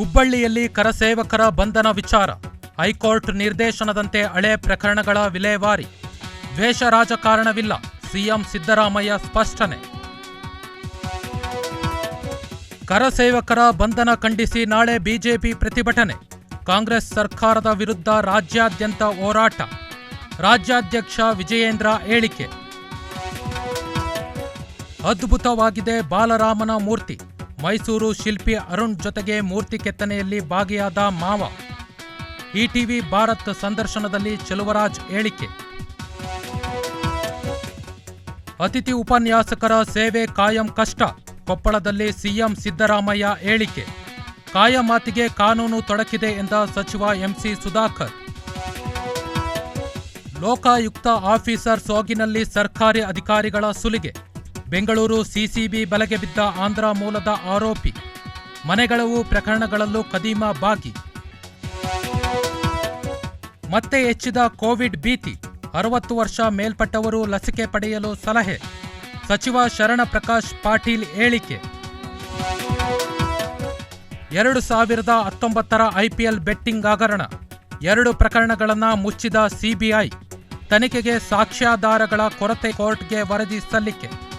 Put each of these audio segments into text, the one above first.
ಹುಬ್ಬಳ್ಳಿಯಲ್ಲಿ ಕರಸೇವಕರ ಬಂಧನ ವಿಚಾರ. ಹೈಕೋರ್ಟ್ ನಿರ್ದೇಶನದಂತೆ ಹಳೆ ಪ್ರಕರಣಗಳ ವಿಲೇವಾರಿ ದ್ವೇಷ ರಾಜಕಾರಣವಿಲ್ಲ, ಸಿಎಂ ಸಿದ್ದರಾಮಯ್ಯ ಸ್ಪಷ್ಟನೆ. ಕರಸೇವಕರ ಬಂಧನ ಖಂಡಿಸಿ ನಾಳೆ ಬಿಜೆಪಿ ಪ್ರತಿಭಟನೆ. ಕಾಂಗ್ರೆಸ್ ಸರ್ಕಾರದ ವಿರುದ್ಧ ರಾಜ್ಯಾದ್ಯಂತ ಹೋರಾಟ. ರಾಜ್ಯಾಧ್ಯಕ್ಷ ವಿಜಯೇಂದ್ರ ಹೇಳಿಕೆ. ಅದ್ಭುತವಾಗಿದೆ ಬಾಲರಾಮನ ಮೂರ್ತಿ. ಮೈಸೂರು ಶಿಲ್ಪಿ ಅರುಣ್ ಜೊತೆಗೆ ಮೂರ್ತಿ ಕೆತ್ತನೆಯಲ್ಲಿ ಭಾಗಿಯಾದ ಮಾವ. ಇಟಿವಿ ಭಾರತ್ ಸಂದರ್ಶನದಲ್ಲಿ ಚೆಲುವರಾಜ್ ಹೇಳಿಕೆ. ಅತಿಥಿ ಉಪನ್ಯಾಸಕರ ಸೇವೆ ಕಾಯಂ ಕಷ್ಟ, ಕೊಪ್ಪಳದಲ್ಲಿ ಸಿಎಂ ಸಿದ್ದರಾಮಯ್ಯ ಹೇಳಿಕೆ. ಕಾಯ ಮಾತಿಗೆ ಕಾನೂನು ತೊಡಕಿದೆ ಎಂದ ಸಚಿವ ಎಂಸಿ ಸುಧಾಕರ್. ಲೋಕಾಯುಕ್ತ ಆಫೀಸರ್ ಸೋಗಿನಲ್ಲಿ ಸರ್ಕಾರಿ ಅಧಿಕಾರಿಗಳ ಸುಲಿಗೆ. ಬೆಂಗಳೂರು ಸಿಸಿಬಿ ಬಲೆಗೆ ಬಿದ್ದ ಆಂಧ್ರ ಮೂಲದ ಆರೋಪಿ. ಮನೆಗಳವು ಪ್ರಕರಣಗಳಲ್ಲೂ ಕದೀಮ ಬಾಕಿ. ಮತ್ತೆ ಹೆಚ್ಚಿದ ಕೋವಿಡ್ ಭೀತಿ. ಅರವತ್ತು ವರ್ಷ ಮೇಲ್ಪಟ್ಟವರು ಲಸಿಕೆ ಪಡೆಯಲು ಸಲಹೆ. ಸಚಿವ ಶರಣ ಪ್ರಕಾಶ್ ಪಾಟೀಲ್ ಹೇಳಿಕೆ. ಎರಡು ಸಾವಿರದ ಹತ್ತೊಂಬತ್ತರ ಐಪಿಎಲ್ ಬೆಟ್ಟಿಂಗ್ ಹಗರಣ. ಎರಡು ಪ್ರಕರಣಗಳನ್ನು ಮುಚ್ಚಿದ ಸಿಬಿಐ ತನಿಖೆಗೆ ಸಾಕ್ಷ್ಯಾಧಾರಗಳ ಕೊರತೆ ಕೋರ್ಟ್ಗೆ ವರದಿ ಸಲ್ಲಿಕೆ.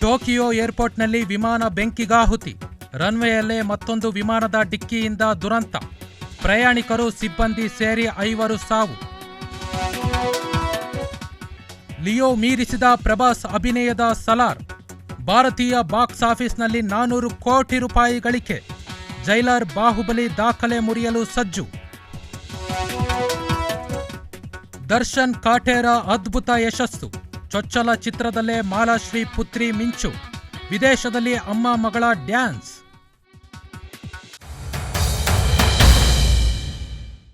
ಟೋಕಿಯೋ ಏರ್ಪೋರ್ಟ್ನಲ್ಲಿ ವಿಮಾನ ಬೆಂಕಿಗಾಹುತಿ. ರನ್ವೇಯಲ್ಲೇ ಮತ್ತೊಂದು ವಿಮಾನದ ಡಿಕ್ಕಿಯಿಂದ ದುರಂತ. ಪ್ರಯಾಣಿಕರು ಸಿಬ್ಬಂದಿ ಸೇರಿ ಐವರು ಸಾವು. ಲಿಯೋ ಮೀರಿಸಿದ ಪ್ರಭಾಸ್ ಅಭಿನಯದ ಸಲಾರ್. ಭಾರತೀಯ ಬಾಕ್ಸ್ ಆಫೀಸ್ನಲ್ಲಿ ನಾನೂರು ಕೋಟಿ ರೂಪಾಯಿ ಗಳಿಕೆ. ಜೈಲರ್ ಬಾಹುಬಲಿ ದಾಖಲೆ ಮುರಿಯಲು ಸಜ್ಜು. ದರ್ಶನ್ ಕಾಟೇರ ಅದ್ಭುತ ಯಶಸ್ಸು. ಚೊಚ್ಚಲ ಚಿತ್ರದಲ್ಲೇ ಮಾಲಾಶ್ರೀ ಪುತ್ರಿ ಮಿಂಚು. ವಿದೇಶದಲ್ಲಿ ಅಮ್ಮ ಮಗಳ ಡ್ಯಾನ್ಸ್.